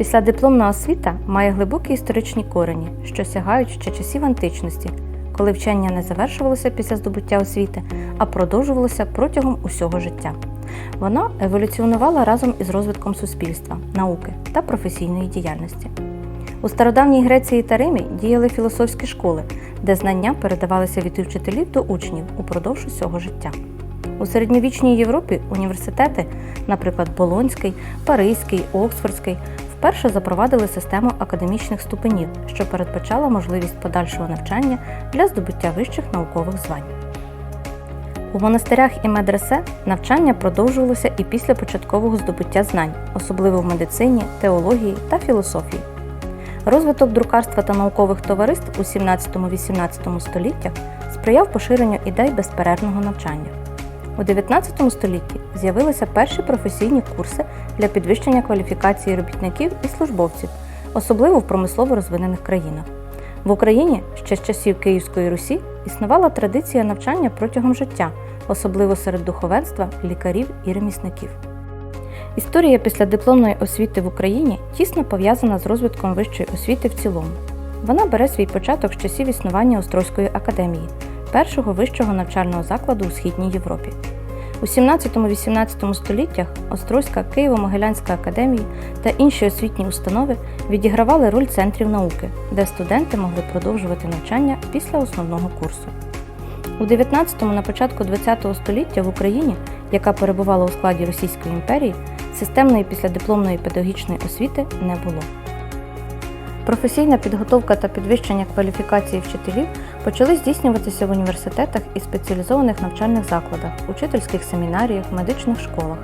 Післядипломна освіта має глибокі історичні корені, що сягають ще часів античності, коли вчення не завершувалося після здобуття освіти, а продовжувалося протягом усього життя. Вона еволюціонувала разом із розвитком суспільства, науки та професійної діяльності. У стародавній Греції та Римі діяли філософські школи, де знання передавалися від вчителів до учнів упродовж усього життя. У середньовічній Європі університети, наприклад, Болонський, Паризький, Оксфордський, вперше запровадили систему академічних ступенів, що передбачала можливість подальшого навчання для здобуття вищих наукових звань. У монастирях і медресе навчання продовжувалося і після початкового здобуття знань, особливо в медицині, теології та філософії. Розвиток друкарства та наукових товариств у 17-18 століттях сприяв поширенню ідей безперервного навчання. У 19 столітті з'явилися перші професійні курси для підвищення кваліфікації робітників і службовців, особливо в промислово розвинених країнах. В Україні ще з часів Київської Русі існувала традиція навчання протягом життя, особливо серед духовенства, лікарів і ремісників. Історія післядипломної освіти в Україні тісно пов'язана з розвитком вищої освіти в цілому. Вона бере свій початок з часів існування Острозької академії, першого вищого навчального закладу у Східній Європі. У 17-18 століттях Острозька, Києво-Могилянська академії та інші освітні установи відігравали роль центрів науки, де студенти могли продовжувати навчання після основного курсу. У 19-му на початку ХХ століття в Україні, яка перебувала у складі Російської імперії, системної післядипломної педагогічної освіти не було. Професійна підготовка та підвищення кваліфікації вчителів почали здійснюватися в університетах і спеціалізованих навчальних закладах, учительських семінаріях, медичних школах.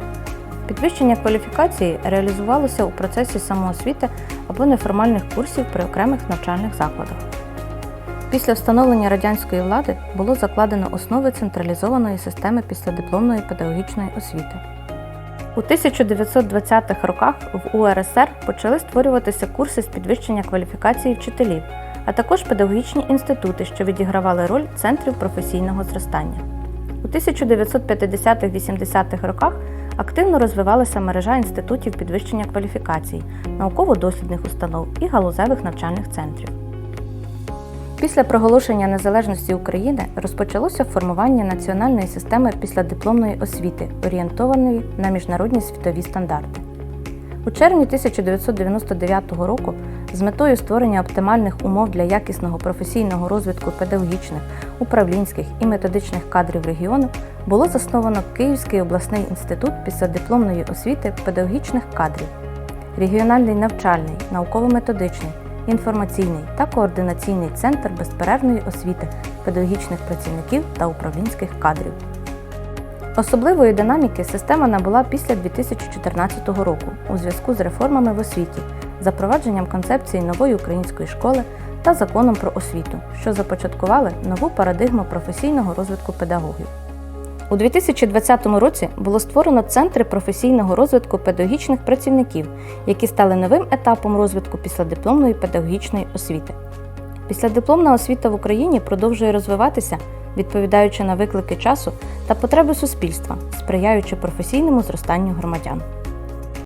Підвищення кваліфікації реалізувалося у процесі самоосвіти або неформальних курсів при окремих навчальних закладах. Після встановлення радянської влади було закладено основи централізованої системи післядипломної педагогічної освіти. У 1920-х роках в УРСР почали створюватися курси з підвищення кваліфікації вчителів, а також педагогічні інститути, що відігравали роль центрів професійного зростання. У 1950-80-х роках активно розвивалася мережа інститутів підвищення кваліфікацій, науково-дослідних установ і галузевих навчальних центрів. Після проголошення незалежності України розпочалося формування національної системи післядипломної освіти, орієнтованої на міжнародні світові стандарти. У червні 1999 року з метою створення оптимальних умов для якісного професійного розвитку педагогічних, управлінських і методичних кадрів регіону було засновано Київський обласний інститут післядипломної освіти педагогічних кадрів, регіональний навчальний, науково-методичний, інформаційний та координаційний центр безперервної освіти педагогічних працівників та управлінських кадрів. Особливої динаміки система набула після 2014 року у зв'язку з реформами в освіті, запровадженням концепції нової української школи та законом про освіту, що започаткували нову парадигму професійного розвитку педагогів. У 2020 році було створено центри професійного розвитку педагогічних працівників, які стали новим етапом розвитку післядипломної педагогічної освіти. Післядипломна освіта в Україні продовжує розвиватися, відповідаючи на виклики часу та потреби суспільства, сприяючи професійному зростанню громадян.